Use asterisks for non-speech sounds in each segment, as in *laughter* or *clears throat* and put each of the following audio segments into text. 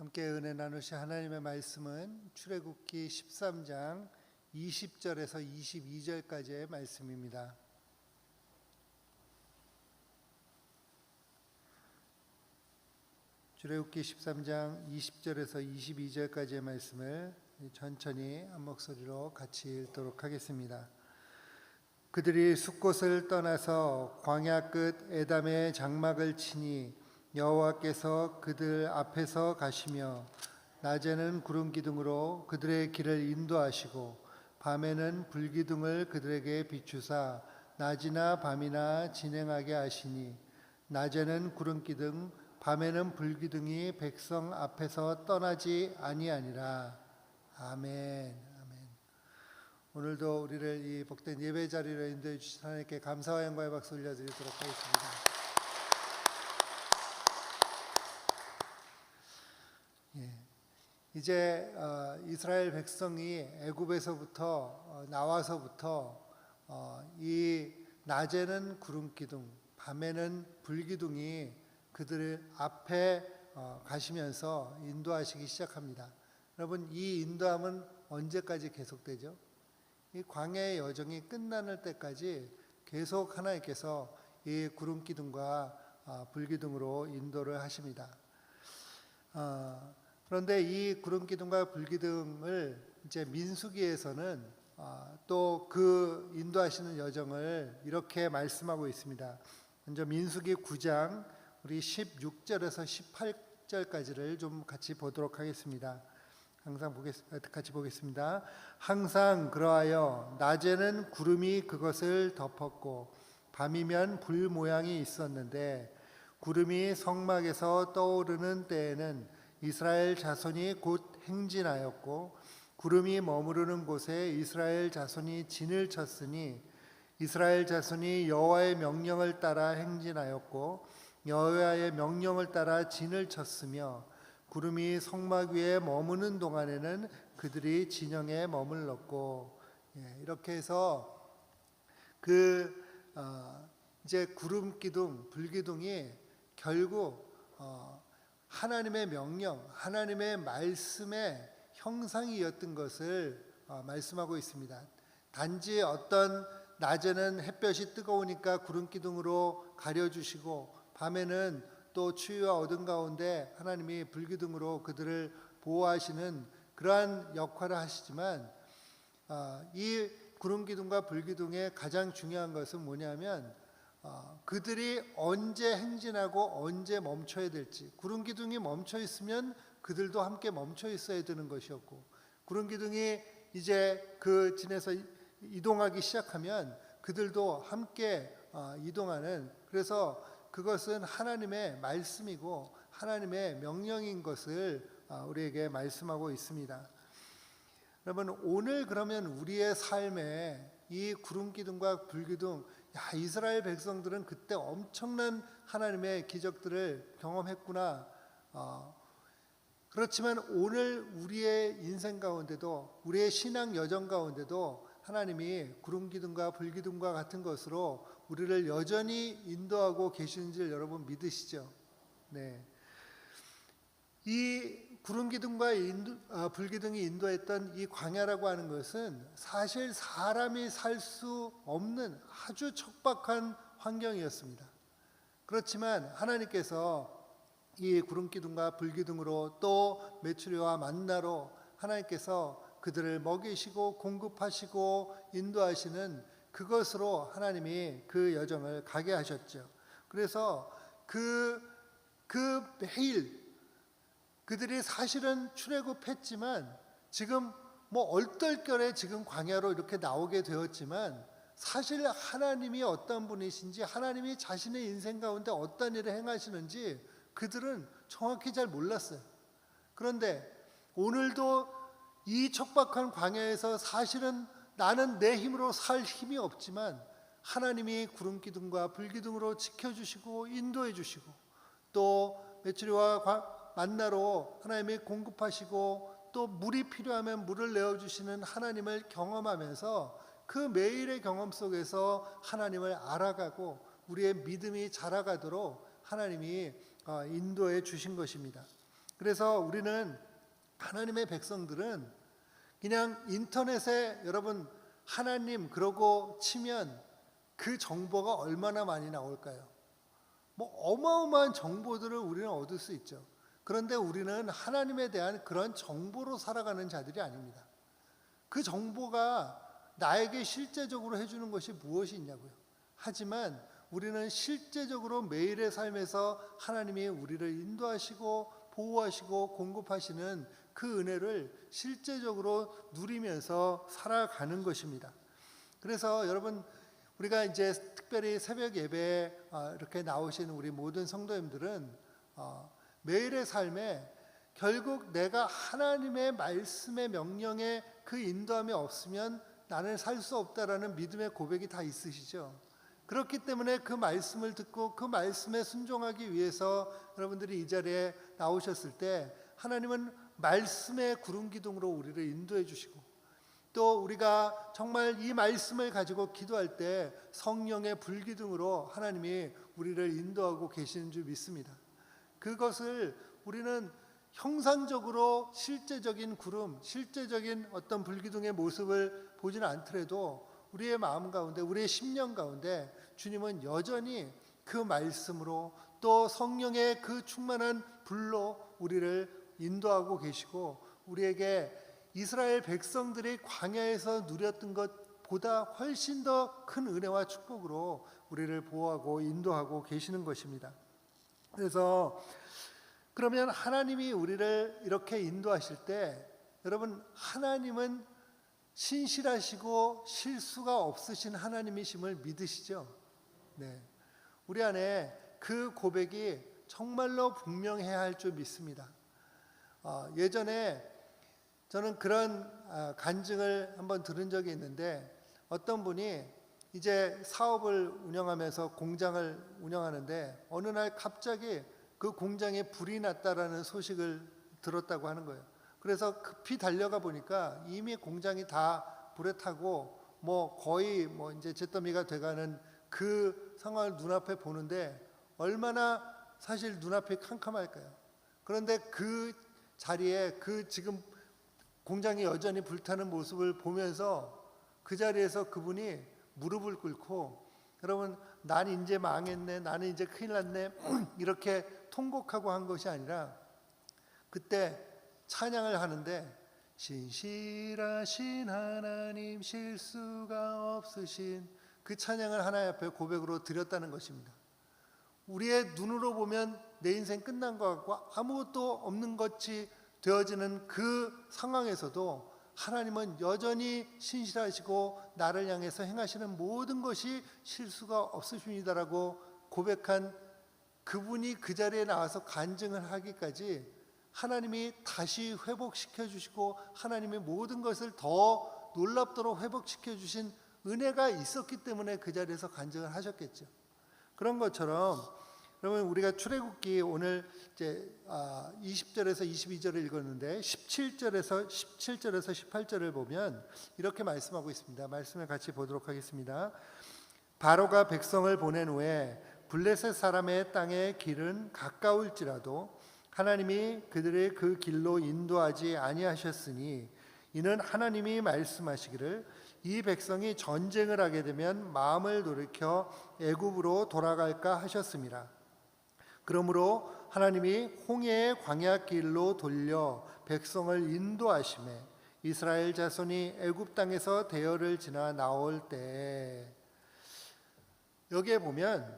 함께 은혜 나누실 하나님의 말씀은 출애굽기 13장 20절에서 22절까지의 말씀입니다. 출애굽기 13장 20절에서 22절까지의 말씀을 천천히 한 목소리로 같이 읽도록 하겠습니다. 그들이 숲곳을 떠나서 광야 끝 에담의 장막을 치니 여호와께서 그들 앞에서 가시며 낮에는 구름 기둥으로 그들의 길을 인도하시고 밤에는 불 기둥을 그들에게 비추사 낮이나 밤이나 진행하게 하시니 낮에는 구름 기둥 밤에는 불 기둥이 백성 앞에서 떠나지 아니하니라. 아멘. 아멘. 오늘도 우리를 이 복된 예배 자리로 인도해 주신 하나님께 감사와 영광의 박수 올려드리도록 하겠습니다. 예, 이제 어, 이스라엘 백성이 애굽에서부터 어, 나와서부터 어, 이 낮에는 구름 기둥, 밤에는 불 기둥이 그들 앞에 어, 가시면서 인도하시기 시작합니다. 여러분 이 인도함은 언제까지 계속되죠? 이 광야의 여정이 끝나는 때까지 계속 하나님께서 이 구름 기둥과 아, 불 기둥으로 인도를 하십니다. 어, 그런데 이 구름 기둥과 불 기둥을 이제 민수기에서는 아, 또그 인도하시는 여정을 이렇게 말씀하고 있습니다. 먼저 민수기 9장 우리 16절에서 18절까지를 좀 같이 보도록 하겠습니다. 항상 보겠, 같이 보겠습니다. 항상 그러하여 낮에는 구름이 그것을 덮었고 밤이면 불 모양이 있었는데 구름이 성막에서 떠오르는 때에는 이스라엘 자손이 곧 행진하였고 구름이 머무르는 곳에 이스라엘 자손이 진을 쳤으니 이스라엘 자손이 여호와의 명령을 따라 행진하였고 여호와의 명령을 따라 진을 쳤으며 구름이 성막 위에 머무는 동안에는 그들이 진영에 머물렀고 예, 이렇게 해서 그 어, 이제 구름 기둥, 불 기둥이 결국 어, 하나님의 명령, 하나님의 말씀의 형상이었던 것을 어, 말씀하고 있습니다. 단지 어떤 낮에는 햇볕이 뜨거우니까 구름 기둥으로 가려주시고 밤에는 또 추위와 어둠 가운데 하나님이 불기둥으로 그들을 보호하시는 그러한 역할을 하시지만 어, 이 구름 기둥과 불 기둥의 가장 중요한 것은 뭐냐면 어, 그들이 언제 행진하고 언제 멈춰야 될지 구름 기둥이 멈춰 있으면 그들도 함께 멈춰 있어야 되는 것이었고 구름 기둥이 이제 그 진에서 이동하기 시작하면 그들도 함께 어, 이동하는 그래서 그것은 하나님의 말씀이고 하나님의 명령인 것을 어, 우리에게 말씀하고 있습니다. 여러분 오늘 그러면 우리의 삶에 이 구름 기둥과 불 기둥 야 이스라엘 백성들은 그때 엄청난 하나님의 기적들을 경험했구나. 어, 그렇지만 오늘 우리의 인생 가운데도 우리의 신앙 여정 가운데도 하나님이 구름 기둥과 불 기둥과 같은 것으로 우리를 여전히 인도하고 계시는 줄 여러분 믿으시죠? 네. 이 구름 기둥과 인도, 아, 불 기둥이 인도했던 이 광야라고 하는 것은 사실 사람이 살 수 없는 아주 척박한 환경이었습니다. 그렇지만 하나님께서 이 구름 기둥과 불 기둥으로 또 메추리와 만나로 하나님께서 그들을 먹이시고 공급하시고 인도하시는 그것으로 하나님이 그 여정을 가게 하셨죠. 그래서 그, 그 매일 그들이 사실은 출애굽했지만 지금 뭐 얼떨결에 지금 광야로 이렇게 나오게 되었지만 사실 하나님이 어떤 분이신지 하나님이 자신의 인생 가운데 어떤 일을 행하시는지 그들은 정확히 잘 몰랐어요. 그런데 오늘도 이 척박한 광야에서 사실은 나는 내 힘으로 살 힘이 없지만 하나님이 구름 기둥과 불 기둥으로 지켜주시고 인도해 주시고 또 메추리와 만나로 하나님이 공급하시고 또 물이 필요하면 물을 내어 주시는 하나님을 경험하면서 그 매일의 경험 속에서 하나님을 알아가고 우리의 믿음이 자라가도록 하나님이 어, 인도해 주신 것입니다. 그래서 우리는 하나님의 백성들은 그냥 인터넷에 여러분 하나님 그러고 치면 그 정보가 얼마나 많이 나올까요? 뭐 어마어마한 정보들을 우리는 얻을 수 있죠. 그런데 우리는 하나님에 대한 그런 정보로 살아가는 자들이 아닙니다. 그 정보가 나에게 실제적으로 해주는 것이 무엇이 있냐고요. 하지만 우리는 실제적으로 매일의 삶에서 하나님이 우리를 인도하시고 보호하시고 공급하시는 그 은혜를 실제적으로 누리면서 살아가는 것입니다. 그래서 여러분 우리가 이제 특별히 새벽 예배에 어, 이렇게 나오신 우리 모든 성도님들은 어, 매일의 삶에 결국 내가 하나님의 말씀의 명령에 그 인도함이 없으면 나는 살 수 없다라는 믿음의 고백이 다 있으시죠. 그렇기 때문에 그 말씀을 듣고 그 말씀에 순종하기 위해서 여러분들이 이 자리에 나오셨을 때 하나님은 말씀의 구름 기둥으로 우리를 인도해 주시고 또 우리가 정말 이 말씀을 가지고 기도할 때 성령의 불기둥으로 하나님이 우리를 인도하고 계시는 줄 믿습니다. 그것을 우리는 형상적으로 실제적인 구름, 실제적인 어떤 불기둥의 모습을 보지는 않더라도 우리의 마음 가운데, 우리의 심령 가운데 주님은 여전히 그 말씀으로 또 성령의 그 충만한 불로 우리를 인도하고 계시고 우리에게 이스라엘 백성들이 광야에서 누렸던 것보다 훨씬 더 큰 은혜와 축복으로 우리를 보호하고 인도하고 계시는 것입니다. 그래서 그러면 하나님이 우리를 이렇게 인도하실 때 여러분 하나님은 신실하시고 실수가 없으신 하나님이심을 믿으시죠? 네. 우리 안에 그 고백이 정말로 분명해야 할 줄 믿습니다. 어, 예전에 저는 그런 아, 간증을 한번 들은 적이 있는데 어떤 분이 이제 사업을 운영하면서 공장을 운영하는데 어느 날 갑자기 그 공장에 불이 났다라는 소식을 들었다고 하는 거예요. 그래서 급히 달려가 보니까 이미 공장이 다 불에 타고 뭐 거의 뭐 이제 잿더미가 돼가는 그 상황을 눈앞에 보는데 얼마나 사실 눈앞이 캄캄할까요? 그런데 그 자리에 그 지금 공장이 여전히 불타는 모습을 보면서 그 자리에서 그분이 무릎을 꿇고 여러분 난 이제 망했네. 나는 이제 큰일 났네. *clears throat* 이렇게 통곡하고 한 것이 아니라 그때 찬양을 하는데 신실하신 하나님 실수가 없으신. 그 찬양을 하나님 앞에 고백으로 드렸다는 것입니다. 우리의 눈으로 보면 내 인생 끝난 것 같고 아무것도 없는 것이 되어지는 그 상황에서도 하나님은 여전히 신실하시고 나를 향해서 행하시는 모든 것이 실수가 없으십니다라고 고백한 그분이 그 자리에 나와서 간증을 하기까지 하나님이 다시 회복시켜 주시고 하나님의 모든 것을 더 놀랍도록 회복시켜 주신 은혜가 있었기 때문에 그 자리에서 간증을 하셨겠죠. 그런 것처럼 그러면 우리가 출애굽기 오늘 이제 20절에서 22절을 읽었는데 17절에서 17절에서 18절을 보면 이렇게 말씀하고 있습니다. 말씀을 같이 보도록 하겠습니다. 바로가 백성을 보낸 후에 블레셋 사람의 땅의 길은 가까울지라도 하나님이 그들의 그 길로 인도하지 아니하셨으니 이는 하나님이 말씀하시기를 이 백성이 전쟁을 하게 되면 마음을 돌이켜 애굽으로 돌아갈까 하셨습니다. 그러므로 하나님이 홍해의 광야 길로 돌려 백성을 인도하심에 이스라엘 자손이 애굽 땅에서 대열을 지나 나올 때 여기에 보면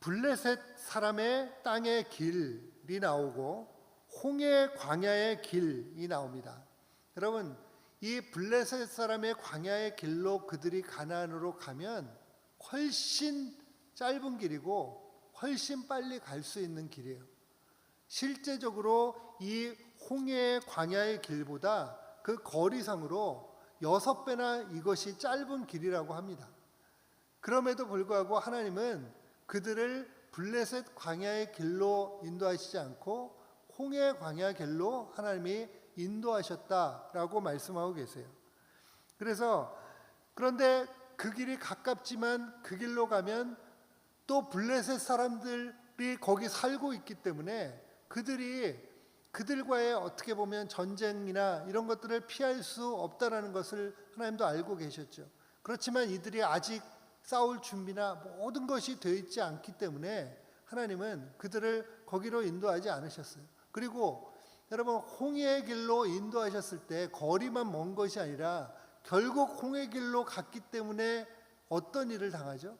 블레셋 사람의 땅의 길이 나오고 홍해 광야의 길이 나옵니다. 여러분 이 블레셋 사람의 광야의 길로 그들이 가나안으로 가면 훨씬 짧은 길이고 훨씬 빨리 갈 수 있는 길이에요. 실제적으로 이 홍해의 광야의 길보다 그 거리상으로 여섯 배나 이것이 짧은 길이라고 합니다. 그럼에도 불구하고 하나님은 그들을 블레셋 광야의 길로 인도하시지 않고 홍해 광야 길로 하나님이 인도하셨다라고 말씀하고 계세요. 그래서 그런데 그 길이 가깝지만 그 길로 가면 또 블레셋 사람들이 거기 살고 있기 때문에 그들이 그들과의 어떻게 보면 전쟁이나 이런 것들을 피할 수 없다라는 것을 하나님도 알고 계셨죠. 그렇지만 이들이 아직 싸울 준비나 모든 것이 되어 있지 않기 때문에 하나님은 그들을 거기로 인도하지 않으셨어요. 그리고 여러분 홍해의 길로 인도하셨을 때 거리만 먼 것이 아니라 결국 홍해 길로 갔기 때문에 어떤 일을 당하죠?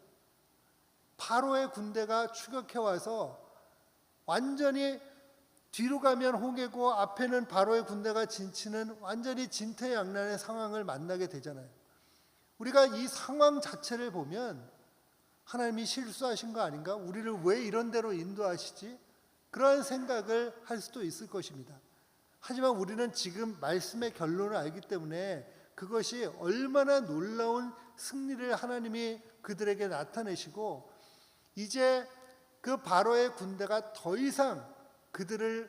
바로의 군대가 추격해 와서 완전히 뒤로 가면 홍해고 앞에는 바로의 군대가 진치는 완전히 진퇴양난의 상황을 만나게 되잖아요. 우리가 이 상황 자체를 보면 하나님이 실수하신 거 아닌가? 우리를 왜 이런 데로 인도하시지? 그러한 생각을 할 수도 있을 것입니다. 하지만 우리는 지금 말씀의 결론을 알기 때문에 그것이 얼마나 놀라운 승리를 하나님이 그들에게 나타내시고 이제 그 바로의 군대가 더 이상 그들을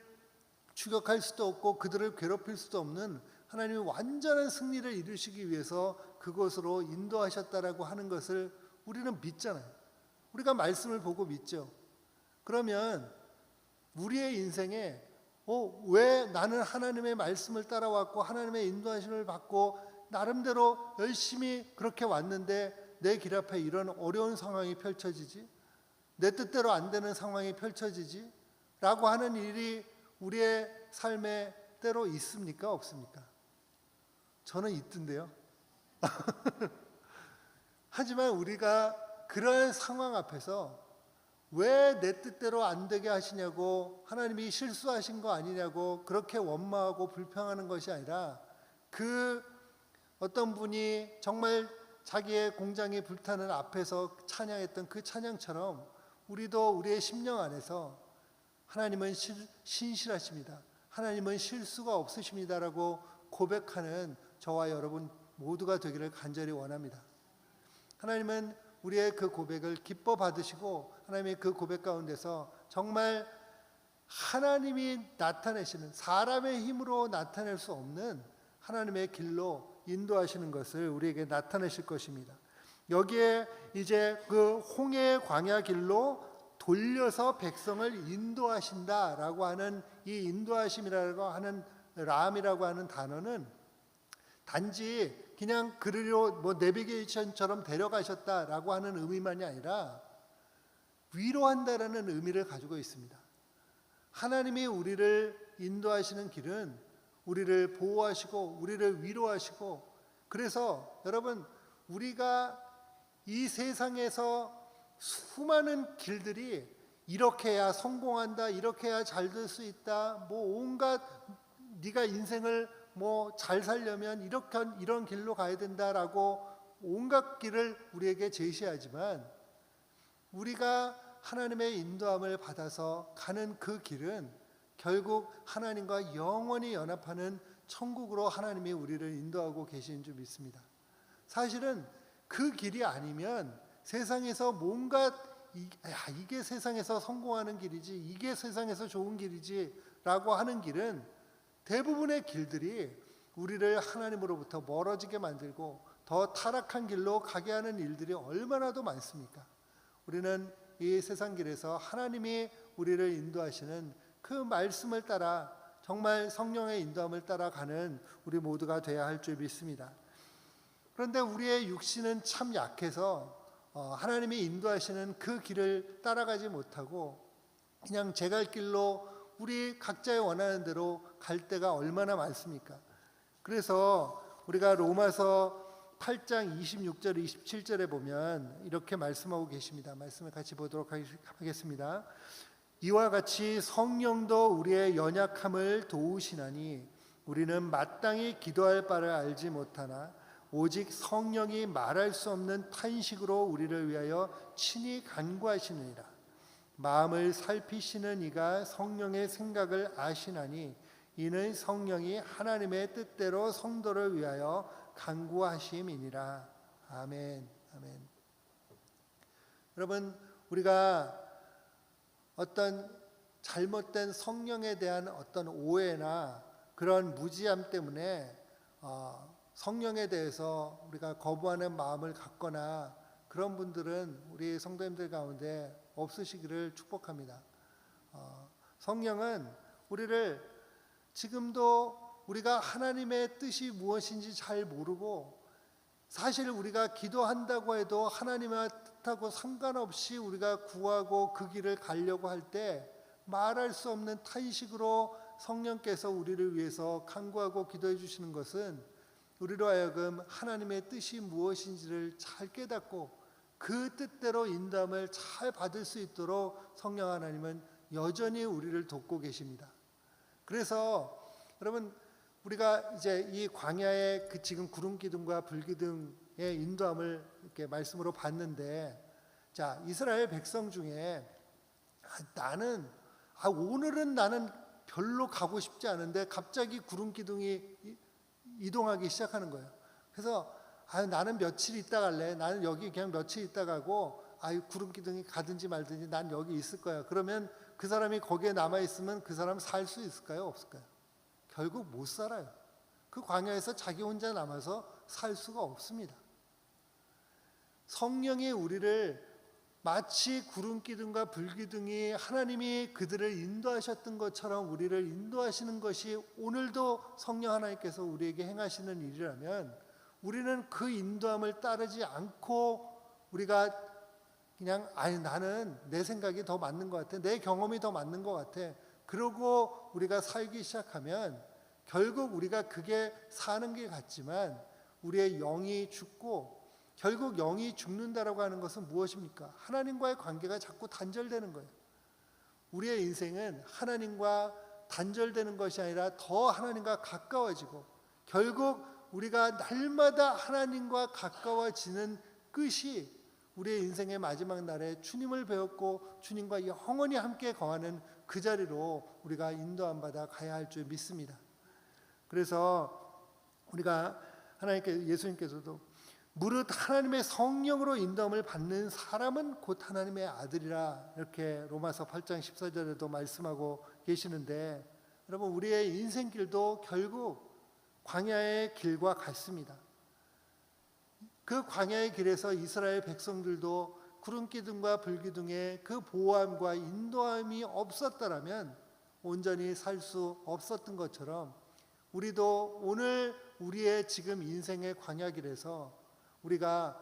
추격할 수도 없고 그들을 괴롭힐 수도 없는 하나님이 완전한 승리를 이루시기 위해서 그곳으로 인도하셨다라고 하는 것을 우리는 믿잖아요. 우리가 말씀을 보고 믿죠. 그러면 우리의 인생에 어, 왜 나는 하나님의 말씀을 따라왔고 하나님의 인도하심을 받고 나름대로 열심히 그렇게 왔는데 내 길 앞에 이런 어려운 상황이 펼쳐지지? 내 뜻대로 안 되는 상황이 펼쳐지지? 라고 하는 일이 우리의 삶에 때로 있습니까? 없습니까? 저는 있던데요. *laughs* 하지만 우리가 그런 상황 앞에서 왜 내 뜻대로 안 되게 하시냐고 하나님이 실수하신 거 아니냐고 그렇게 원망하고 불평하는 것이 아니라 그 어떤 분이 정말 자기의 공장이 불타는 앞에서 찬양했던 그 찬양처럼 우리도 우리의 심령 안에서 하나님은 실, 신실하십니다. 하나님은 실수가 없으십니다라고 고백하는 저와 여러분 모두가 되기를 간절히 원합니다. 하나님은 우리의 그 고백을 기뻐 받으시고 하나님의 그 고백 가운데서 정말 하나님이 나타내시는 사람의 힘으로 나타낼 수 없는 하나님의 길로 인도하시는 것을 우리에게 나타내실 것입니다. 여기에 이제 그 홍해 광야 길로 돌려서 백성을 인도하신다라고 하는 이 인도하심이라고 하는 람이라고 하는 단어는 단지 그냥 그리로 뭐 내비게이션처럼 데려가셨다라고 하는 의미만이 아니라 위로한다라는 의미를 가지고 있습니다. 하나님이 우리를 인도하시는 길은 우리를 보호하시고 우리를 위로하시고 그래서 여러분 우리가 이 세상에서 수많은 길들이 이렇게 해야 성공한다, 이렇게 해야 잘 될 수 있다, 뭐 온갖 네가 인생을 뭐 잘 살려면 이렇게 이런 길로 가야 된다라고 온갖 길을 우리에게 제시하지만 우리가 하나님의 인도함을 받아서 가는 그 길은 결국 하나님과 영원히 연합하는 천국으로 하나님이 우리를 인도하고 계신 줄 믿습니다. 사실은 그 길이 아니면 세상에서 뭔가 이, 야, 이게 세상에서 성공하는 길이지, 이게 세상에서 좋은 길이지라고 하는 길은 대부분의 길들이 우리를 하나님으로부터 멀어지게 만들고 더 타락한 길로 가게 하는 일들이 얼마나도 많습니까? 우리는 이 세상 길에서 하나님이 우리를 인도하시는 그 말씀을 따라 정말 성령의 인도함을 따라가는 우리 모두가 되어야 할 줄 믿습니다. 그런데 우리의 육신은 참 약해서 어, 하나님이 인도하시는 그 길을 따라가지 못하고 그냥 제 갈 길로 우리 각자의 원하는 대로 갈 때가 얼마나 많습니까? 그래서 우리가 로마서 8장 26절 27절에 보면 이렇게 말씀하고 계십니다. 말씀을 같이 보도록 하겠습니다. 이와 같이 성령도 우리의 연약함을 도우시나니 우리는 마땅히 기도할 바를 알지 못하나 오직 성령이 말할 수 없는 탄식으로 우리를 위하여 친히 간구하시느니라. 마음을 살피시는 이가 성령의 생각을 아시나니 이는 성령이 하나님의 뜻대로 성도를 위하여 간구하심이니라. 아멘. 아멘. 여러분 우리가 어떤 잘못된 성령에 대한 어떤 오해나 그런 무지함 때문에 어, 성령에 대해서 우리가 거부하는 마음을 갖거나 그런 분들은 우리 성도님들 가운데 없으시기를 축복합니다. 어, 성령은 우리를 지금도 우리가 하나님의 뜻이 무엇인지 잘 모르고 사실 우리가 기도한다고 해도 하나님의 뜻하고 상관없이 우리가 구하고 그 길을 가려고 할 때 말할 수 없는 탄식으로 성령께서 우리를 위해서 간구하고 기도해 주시는 것은 우리로 하여금 하나님의 뜻이 무엇인지를 잘 깨닫고 그 뜻대로 인도함을 잘 받을 수 있도록 성령 하나님은 여전히 우리를 돕고 계십니다. 그래서 여러분 우리가 이제 이 광야의 그 지금 구름 기둥과 불 기둥의 인도함을 이렇게 말씀으로 봤는데 자 이스라엘 백성 중에 아, 나는 아 오늘은 나는 별로 가고 싶지 않은데 갑자기 구름 기둥이 이- 이동하기 시작하는 거예요. 그래서 아 나는 며칠 있다 갈래. 나는 여기 그냥 며칠 있다 가고 아유 구름 기둥이 가든지 말든지 난 여기 있을 거야. 그러면 그 사람이 거기에 남아 있으면 그 사람 살 수 있을까요? 없을까요? 결국 못 살아요. 그 광야에서 자기 혼자 남아서 살 수가 없습니다. 성령이 우리를 마치 구름 기둥과 불 기둥이 하나님이 그들을 인도하셨던 것처럼 우리를 인도하시는 것이 오늘도 성령 하나님께서 우리에게 행하시는 일이라면 우리는 그 인도함을 따르지 않고 우리가 그냥 아니 나는 내 생각이 더 맞는 것 같아. 내 경험이 더 맞는 것 같아. 그러고 우리가 살기 시작하면 결국 우리가 그게 사는 게 같지만 우리의 영이 죽고 결국 영이 죽는다라고 하는 것은 무엇입니까? 하나님과의 관계가 자꾸 단절되는 거예요. 우리의 인생은 하나님과 단절되는 것이 아니라 더 하나님과 가까워지고 결국 우리가 날마다 하나님과 가까워지는 끝이 우리의 인생의 마지막 날에 주님을 배웠고 주님과 영원히 함께 거하는 그 자리로 우리가 인도함 받아 가야 할 줄 믿습니다. 그래서 우리가 하나님께 예수님께서도 무릇 하나님의 성령으로 인도함을 받는 사람은 곧 하나님의 아들이라 이렇게 로마서 8장 14절에도 말씀하고 계시는데 여러분 우리의 인생길도 결국 광야의 길과 같습니다. 그 광야의 길에서 이스라엘 백성들도 구름 기둥과 불 기둥의 그 보호함과 인도함이 없었다라면 온전히 살 수 없었던 것처럼 우리도 오늘 우리의 지금 인생의 광야길에서 우리가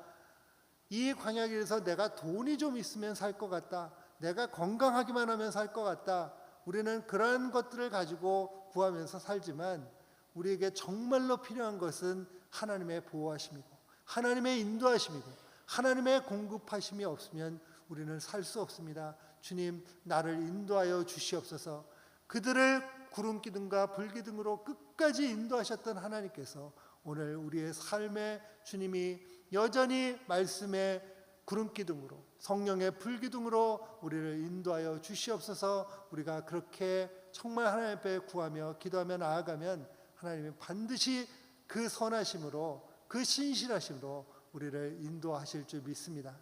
이 광야길에서 내가 돈이 좀 있으면 살 것 같다. 내가 건강하기만 하면 살 것 같다. 우리는 그런 것들을 가지고 구하면서 살지만 우리에게 정말로 필요한 것은 하나님의 보호하심이고 하나님의 인도하심이고 하나님의 공급하심이 없으면 우리는 살 수 없습니다. 주님 나를 인도하여 주시옵소서. 그들을 구름 기둥과 불 기둥으로 끝까지 인도하셨던 하나님께서 오늘 우리의 삶에 주님이 여전히 말씀의 구름 기둥으로 성령의 불 기둥으로 우리를 인도하여 주시옵소서. 우리가 그렇게 정말 하나님 앞에 구하며 기도하며 나아가면 하나님이 반드시 그 선하심으로 그 신실하심으로 우리를 인도하실 줄 믿습니다.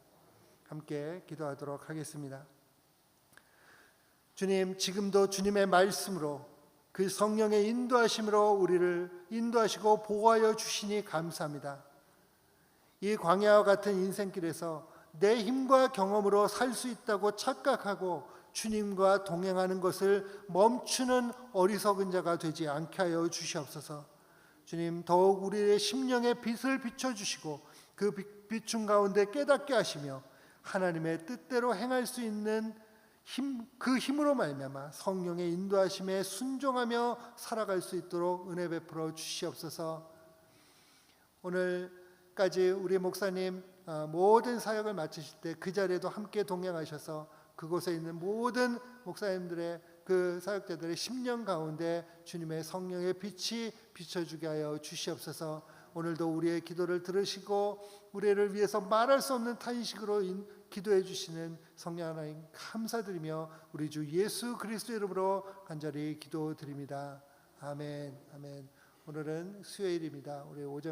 함께 기도하도록 하겠습니다. 주님, 지금도 주님의 말씀으로 그 성령의 인도하심으로 우리를 인도하시고 보호하여 주시니 감사합니다. 이 광야와 같은 인생길에서 내 힘과 경험으로 살 수 있다고 착각하고 주님과 동행하는 것을 멈추는 어리석은 자가 되지 않게 하여 주시옵소서. 주님 더욱 우리의 심령에 빛을 비춰 주시고 그 빛- 비춤 가운데 깨닫게 하시며 하나님의 뜻대로 행할 수 있는 힘, 그 힘으로 말미암아 성령의 인도하심에 순종하며 살아갈 수 있도록 은혜 베풀어 주시옵소서. 오늘까지 우리 목사님 어, 모든 사역을 마치실 때 그 자리에도 함께 동행하셔서 그곳에 있는 모든 목사님들의 그 사역자들의 심령 가운데 주님의 성령의 빛이 비춰주게 하여 주시옵소서. 오늘도 우리의 기도를 들으시고 우리를 위해서 말할 수 없는 탄식으로 인- 기도해 주시는 성령 하나님 감사드리며 우리 주 예수 그리스도 이름으로 간절히 기도드립니다. 아멘. 아멘. 오늘은 수요일입니다. 우리 오전